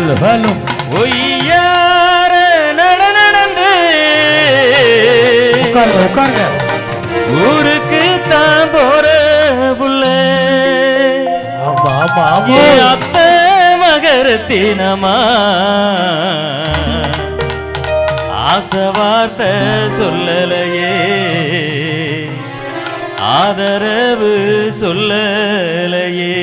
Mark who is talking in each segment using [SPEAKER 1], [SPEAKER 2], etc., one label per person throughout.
[SPEAKER 1] Hello
[SPEAKER 2] ஒய்யார நட நடந்து
[SPEAKER 1] உட்காருங்க உட்காருங்க.
[SPEAKER 2] ஊருக்கு தான் போற புள்ள.
[SPEAKER 1] ஆமா ஆமா ஆமா.
[SPEAKER 2] அத்த மகரத்தினமா ஆசை வார்த்தை சொல்லலையே. ஆதரவு சொல்லலையே.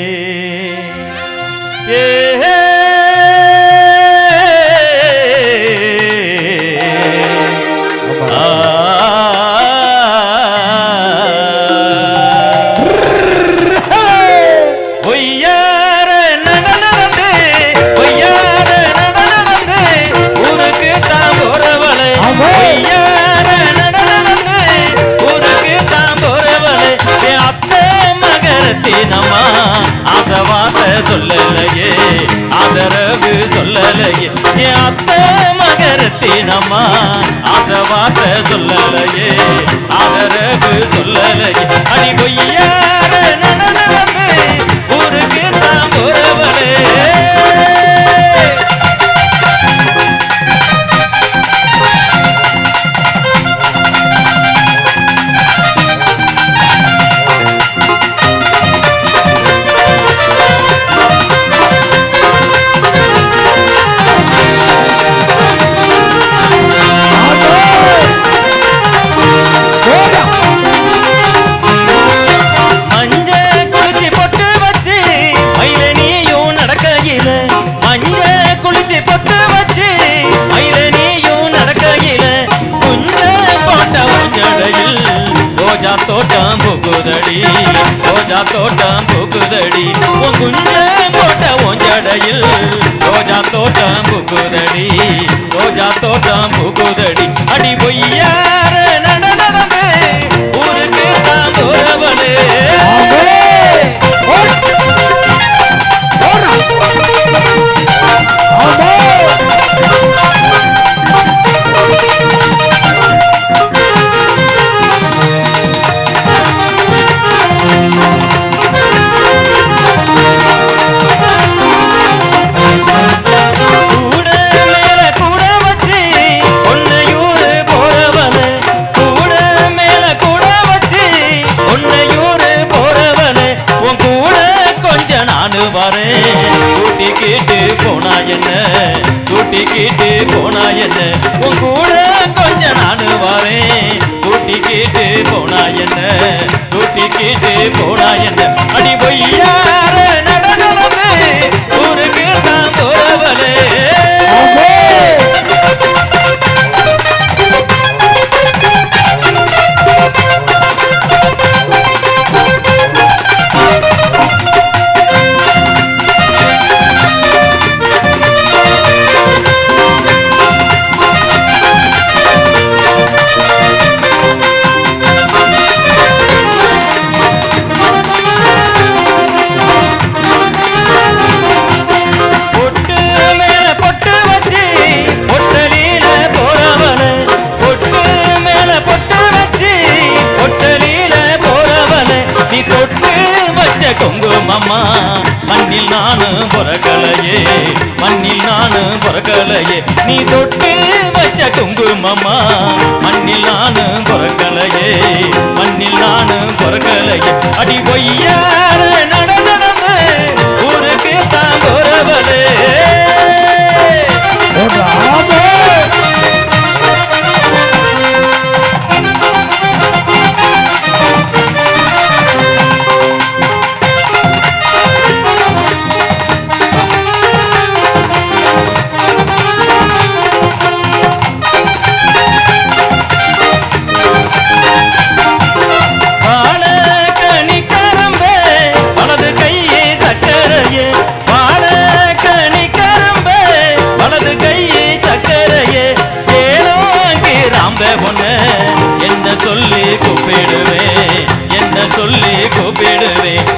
[SPEAKER 2] சொல்லலையே. ஆதரவு சொல்லலையே. என் அத்தை மகரத்தினம்மா ஆசை வார்த்தை சொல்லலையே. ஆதரவு சொல்லலையே. அடி கொய்யார மஞ்ச குளிச்சு பொட்டு வச்சு மயில நீயும் நடக்கையில குஞ்ச போட்ட உஞ்சடையில் ரோஜா தோட்டம் புகுதடி ரோஜா தோட்டம் பூக்குதடி. உன் குஞ்ச போட்ட உஞ்சடையில் ரோஜா தோட்டம் புகுதடி ரோஜா தோட்டம் புகுதடி அடி பொய்யார நட நானு கூட்டிக்கிட்டு போனா என்ன? கூட்டிக்கிட்டு போனா என்ன? உன் கூட கொஞ்ச நானு வரேன். கூட்டிக்கிட்டு போனா என்ன? அம்மா மண்ணில் நானு பொறக்கலையே மண்ணில் நானு பொறக்கலையே. நீ தொட்டு வச்ச குங்குமம்மா மண்ணில் நானு பொறக்கலையே மண்ணில் நானு பொறக்கலையே. அடி பொய்யா கூப்பிடுவேன்